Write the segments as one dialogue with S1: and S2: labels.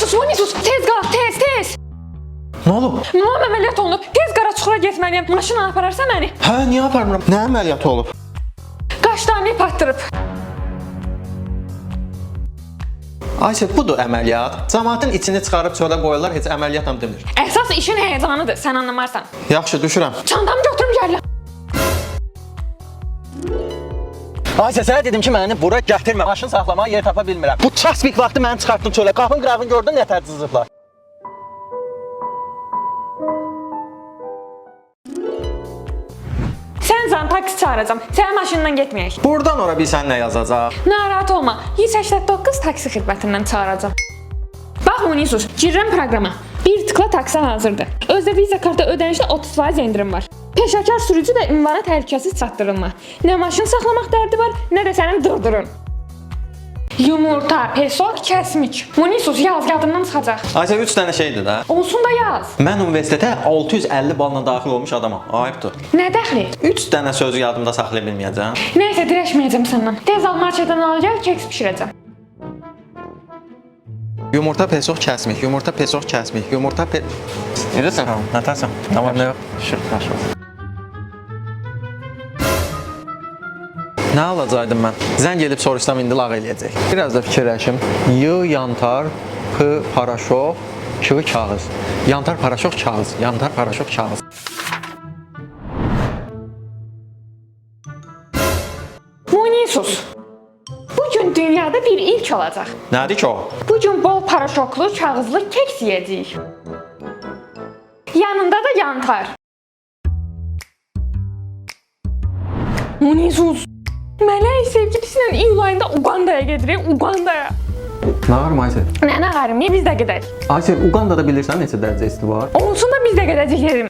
S1: Munisus, Munisus, tez qal, tez, tez.
S2: Nə olub?
S1: Mamam əməliyyat olunub. Tez qara çuxura getməliyəm. Maşına apararsa məni.
S2: Hə, niyə aparmıram? Nə əməliyyatı olub?
S1: Qaşlarını patdırıb.
S2: Ayşə, budur əməliyyat. Cəmaətin içini çıxarıb çölə qoyurlar, heç əməliyyatla demir.
S1: Əsas işin həyəcanıdır, sən anlamarsan.
S2: Yaxşı, düşürəm.
S1: Çantamı götürüm gəlirəm.
S2: Ayşə, sənə dedim ki, məni bura gətirmə. Maşın saxlamağa yer tapa bilmirəm. Bu çaspik vaxtı məni çıxartdın çölə. Qapın qırağını gördün, nə tərciziblər.
S1: Sən zan taksi çağıracam. Sənin maşından getməyək.
S2: Burdan ora bilsən nə yazacaq?
S1: Narahat olma. 189 taksi xidmətindən çağıracam. Bax Munisus, girirəm proqrama. Bir tıkla taksi hazırdır. Özdə Visa kartı ödənişdə 30% endirim var. Peşəkar sürücü də ünvana təhlükəsiz çatdırılma. Nə maşın saxlamaq dərdi var, nə də sənin dırdırın. Yumurta, peso, kəsmik. Munisus yaz yadından çıxacaq.
S2: Ayşə 3 dənə şeydir də.
S1: Olsun da yaz.
S2: Mən universitetə 650 balla daxil olmuş adamam. Ayıbdır.
S1: Nə dəxli?
S2: 3 dənə sözü yadımda saxlaya bilməyəcəm.
S1: Nəysə dirəşməyəcəm səndən. Tez al marketdən al gəl, keks bişirəcəm.
S2: Yumurta pesoq kəsmik, yumurta pesoq kəsmik, yumurta pe... Necəsən? Nətəsən? Tamam, nə yox? Şık, yaxşı. Nə alacaqdım mən? Zəng edib soruşsam indi lağ eləyəcək. Biraz da fikirləşim. Y, yantar, P, paraşok, K, kağız. Yantar, paraşok, kağız. Yantar, paraşok, kağız.
S1: Munisus. Bugün dünyada bir ilk olacaq.
S2: Nədir ki o?
S1: Bugün bol paraşoklu, kağızlı keks yeyəcəyik. Yanında da yantar. Munisus. Sevgilisiyle iyul ayında Uganda'ya gedirik, Uganda'ya.
S2: Nə var Aysel?
S1: Nənə qarım, niyə biz də gedək?
S2: Aysel, Ugandada bilirsən neçə dərəcə isti var?
S1: Olsun da biz də gedəcək yerim.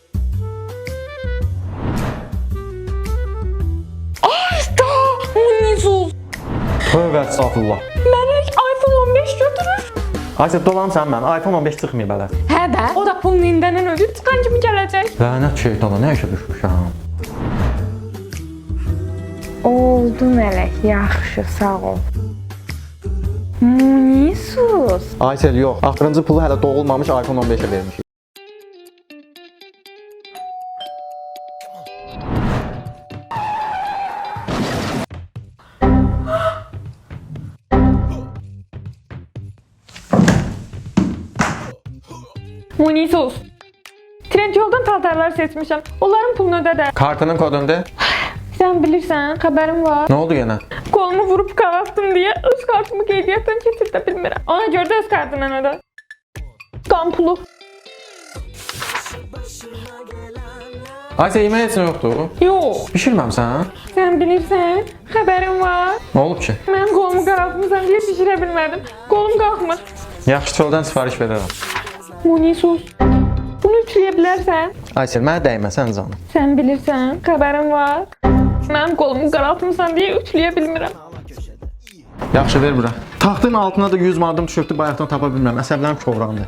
S1: Ay da, Munisus.
S2: Tövbə estağfurullah.
S1: Mələk iPhone 15 götürür.
S2: Aysel, dolamsan mən. iPhone 15 çıxmayıb hələ.
S1: Hə də, o da pulun indindən ödür, çıxan kimi gələcək.
S2: Lənət şeytana, nə işə düşmüşəm?
S1: Oldu mələk, yaxşı, sağ ol. Munisus.
S2: Aysel yox, axırıncı pulu hələ doğulmamış iPhone 15-ə vermişik.
S1: Munisus. Trendyoldan paltarlar seçmişəm. Onların pulunu ödə də.
S2: Kartının kodunda
S1: Sən bilirsən, xəbərim var.
S2: nə oldu yenə?
S1: Kolumu vurup qanattım diye öz kartımı qeydiyyatdan keçirdə bilmirəm. Ona görə də öz kartından ödə. Qan pulu.
S2: Aysel yemək heç nə yoxdur.
S1: Yox,
S2: Bişirməmsən?
S1: sən bilirsən, xəbərim var.
S2: Nə olub ki?
S1: Mən kolumu qaraltmışam deyə bişirə bilmədim. Kolum qalxmır.
S2: Yaxşı, çöldən sifariş verərəm.
S1: Munisus. Bunu ütüləyə bilərsən?
S2: Aysel, mənə dəyməsən canım.
S1: Sən bilirsən, xəbərim var. Mən kolumu qaraltmışam deyə ütüləyə bilmirəm.
S2: Yaxşı, ver bura. Taxtın altına da 100 manadım düşübdü, bayaqdan tapa bilmirəm. Əsəblərim kövraldı.